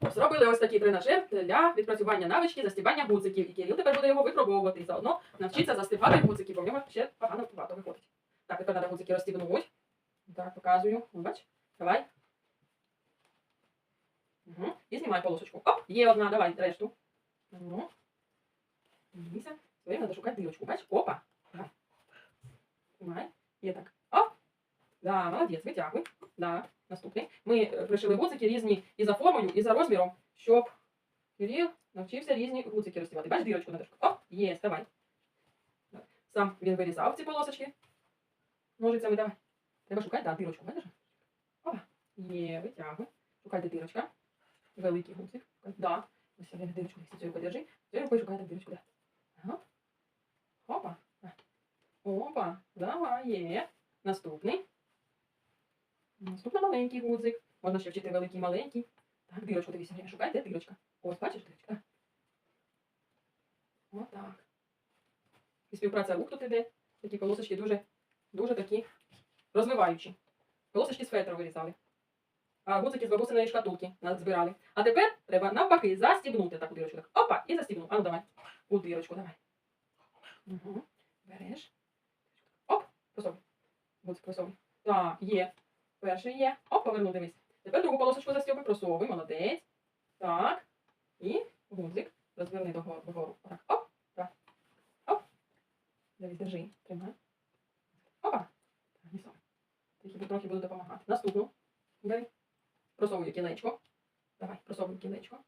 Зробили ось такий тренажер для відпрацювання навички застібання гудзиків. І Кирил тепер буде його випробовувати. І заодно навчиться застібати гудзики, бо в нього ще погано багато виходить. Так, тепер треба гудзики розстібнути. Так, показую. Бач. Давай. Угу. І знімай полосочку. Оп, є одна, давай решту. Угу. Дивися. Своїм треба шукати дирочку. Бач? Опа. Давай. Знімай. Є так. Оп. Да, молодець, витягуй. Да. Наступний. Ми е, пришили гудзики різні і за формою, і за розміром, щоб Кирил навчився різні гудзики розтівати. Бач, дірочку надо. Оп, є, давай. Сам він вирізав ці полосочки. Ножицями давай. Треба шукати, да, дірочку, бачиш? Опа, є, витягуй. Шукайте дірочка. Великий гудзик. Да. Ось я дірочку цю подержи. Цією рукою шукайте дірочку, да. Ага. Опа. Опа, давай, є. Наступний. Наступно маленький гудзик. Можна ще вчити великий маленький. Так, дирочку Марія, шукай, де дирочка? Ось, бачиш дирочка? Так. Отак. І співпраця рук тут іде. Такі полосочки дуже, дуже такі розвиваючі. Полосочки з фетру вирізали. А гудзики з бабусиної шкатулки збирали. А тепер треба навпаки застібнути таку дирочку. Так. Опа, і застібнув. А ну давай. У дирочку давай. Угу. Береш. Оп, просовуй. Гудзик просовуй. Так, є. Перший є. Оп, повернув, дивись. Тепер другу полосочку застьопи, просовуй, молодець. Так. І гудзик. Розверни догору. догору. Так. Оп. Так. Оп. Дивись, держи. Тримай. Опа. Так. Тільки трохи буду допомагати. Наступну. Бери. Просовуй кілечко. Давай, просовуй кілечко.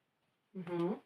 Угу.